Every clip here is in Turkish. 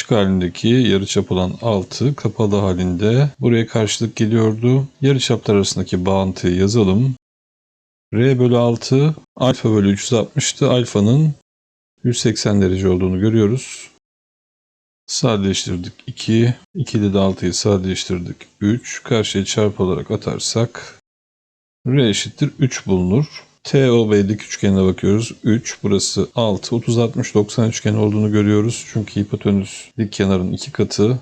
açık halindeki yarıçap olan 6 kapalı halinde buraya karşılık geliyordu. Yarıçaplar arasındaki bağıntıyı yazalım. R bölü 6 alfa bölü 360'tı. Alfanın 180 derece olduğunu görüyoruz. Sadeleştirdik 2. 2'de de 6'yı sadeleştirdik 3. Karşıya çarpı olarak atarsak R eşittir 3 bulunur. TOB'lik üçgenine bakıyoruz. 3, burası 6, 30, 60, 90 üçgen olduğunu görüyoruz. Çünkü hipotenüs dik kenarın iki katı.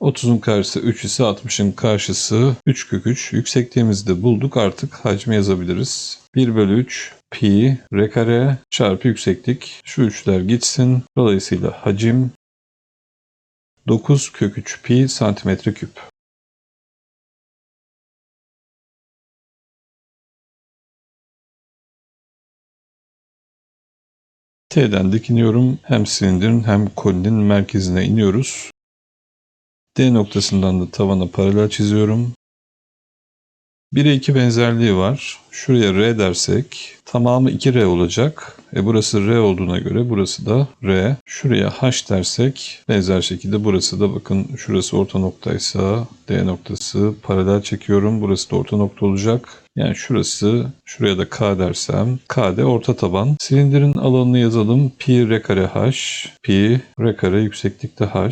30'un karşısı 3 ise 60'ın karşısı 3 kök 3. Yüksekliğimizi de bulduk. Artık hacmi yazabiliriz. 1 bölü 3 pi r kare çarpı yükseklik. Şu üçler gitsin. Dolayısıyla hacim 9 kök 3 pi santimetre küp. T'den dikiniyorum. Hem silindirin hem kolinin merkezine iniyoruz. D noktasından da tavana paralel çiziyorum. 1'e 2 benzerliği var. Şuraya R dersek tamamı 2R olacak. E burası R olduğuna göre burası da R. Şuraya H dersek benzer şekilde burası da bakın şurası orta noktaysa D noktası paralel çekiyorum. Burası da orta nokta olacak. Yani şurası, şuraya da K dersem, K de orta taban. Silindirin alanını yazalım. Pi r kare h, pi r kare yükseklikte h,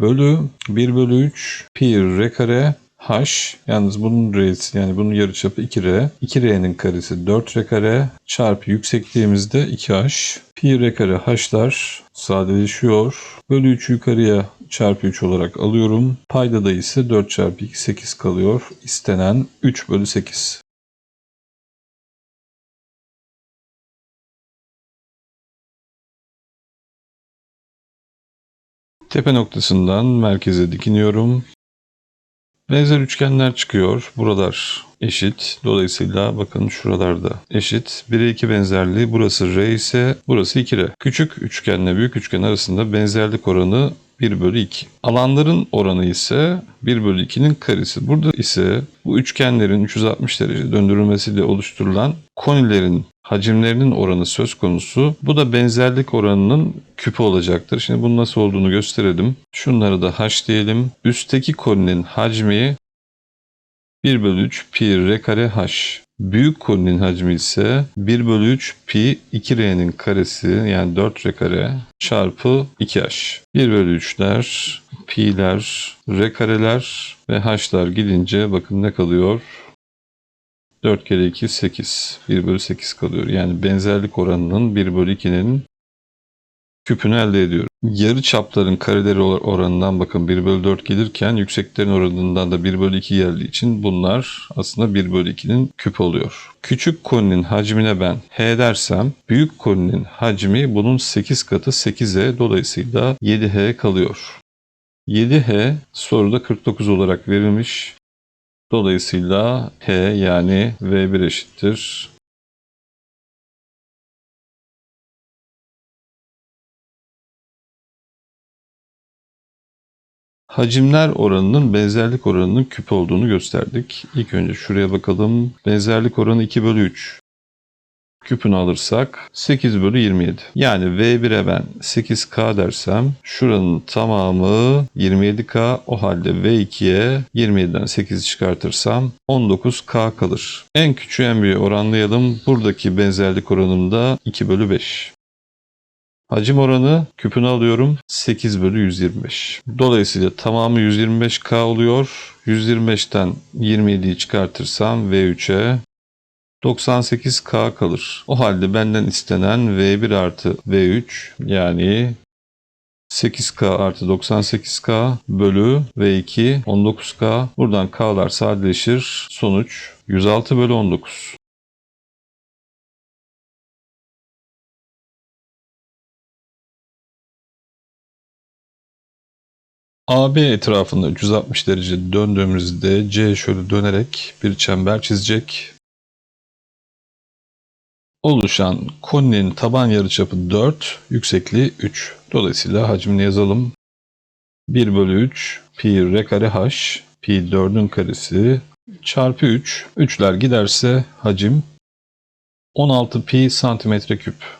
bölü 1 bölü 3 pi r kare h. Yalnız bunun r'si yani bunun yarıçapı 2r. 2r'nin karesi 4r kare çarpı yüksekliğimizde 2h. Pi r kare h'lar sadeleşiyor. Bölü 3'ü yukarıya çarpı 3 olarak alıyorum. Payda da ise 4 çarpı 2 8 kalıyor. İstenen 3 bölü 8. Tepe noktasından merkeze dikiniyorum. Benzer üçgenler çıkıyor. Buralar eşit. Dolayısıyla bakın şuralarda eşit. 1'e 2 benzerliği burası R ise burası 2R. Küçük üçgenle büyük üçgen arasında benzerlik oranı 1 bölü 2. Alanların oranı ise 1 bölü 2'nin karesi. Burada ise bu üçgenlerin 360 derece döndürülmesiyle oluşturulan konilerin hacimlerinin oranı söz konusu. Bu da benzerlik oranının küpü olacaktır. Şimdi bunun nasıl olduğunu gösterelim. Şunları da h diyelim. Üstteki koninin hacmi 1 bölü 3 pi r kare h. Büyük koninin hacmi ise 1 bölü 3 pi 2r'nin karesi yani 4r kare çarpı 2h. 1 bölü 3'ler, pi'ler, r kareler ve h'lar gidince bakın ne kalıyor? 4 kere 2 8. 1 bölü 8 kalıyor. Yani benzerlik oranının 1 bölü 2'nin küpünü elde ediyorum. Yarı çapların kareleri oranından bakın 1 bölü 4 gelirken yükseklerin oranından da 1 bölü 2 geldiği için bunlar aslında 1 bölü 2'nin küp oluyor. Küçük koninin hacmine ben H dersem büyük koninin hacmi bunun 8 katı 8'e dolayısıyla 7H kalıyor. 7H soruda 49 olarak verilmiş. Dolayısıyla H yani V1 eşittir. Hacimler oranının benzerlik oranının küp olduğunu gösterdik. İlk önce şuraya bakalım. Benzerlik oranı 2 bölü 3. Küpünü alırsak 8 bölü 27. Yani V1'e ben 8K dersem şuranın tamamı 27K. O halde V2'ye 27'den 8 çıkartırsam 19K kalır. En küçüğü en büyüğü oranlayalım. Buradaki benzerlik oranım da 2 bölü 5. Hacim oranı küpünü alıyorum 8 bölü 125. Dolayısıyla tamamı 125K oluyor. 125'ten 27'yi çıkartırsam V3'e 98K kalır. O halde benden istenen V1 artı V3 yani 8K artı 98K bölü V2 19K. Buradan K'lar sadeleşir. Sonuç 106 bölü 19. AB etrafında 360 derece döndüğümüzde C şöyle dönerek bir çember çizecek. Oluşan koninin taban yarıçapı 4, yüksekliği 3. Dolayısıyla hacmini yazalım. 1 bölü 3 pi r kare h, pi 4'ün karesi çarpı 3. 3'ler giderse hacim 16 pi santimetre küp.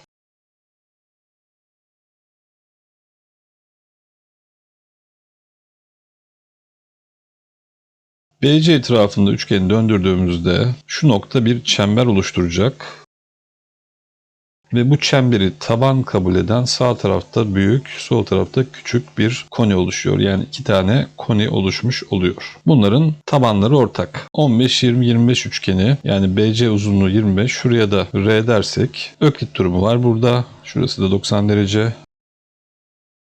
BC etrafında üçgeni döndürdüğümüzde şu nokta bir çember oluşturacak. Ve bu çemberi taban kabul eden sağ tarafta büyük, sol tarafta küçük bir koni oluşuyor. Yani iki tane koni oluşmuş oluyor. Bunların tabanları ortak. 15, 20, 25 üçgeni yani BC uzunluğu 25. Şuraya da R dersek öklit durumu var burada. Şurası da 90 derece.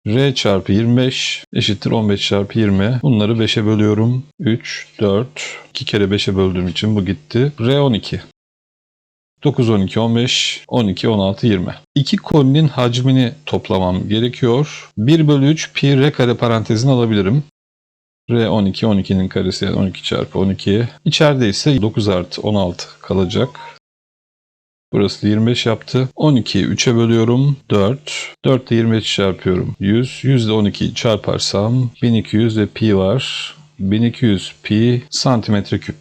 R çarpı 25 eşittir 15 çarpı 20. Bunları 5'e bölüyorum. 3, 4, 2 kere 5'e böldüğüm için bu gitti. R 12. 9, 12, 15, 12, 16, 20. İki koninin hacmini toplamam gerekiyor. 1 bölü 3 pi r kare parantezini alabilirim. R 12, 12'nin karesi yani 12 çarpı 12. İçeride ise 9 artı 16 kalacak. Burası da 25 yaptı. 12'yi 3'e bölüyorum. 4. 4 ile 25 çarpıyorum. 100. 100 ile 12'yi çarparsam 1200 ve pi var. 1200 pi santimetre küp.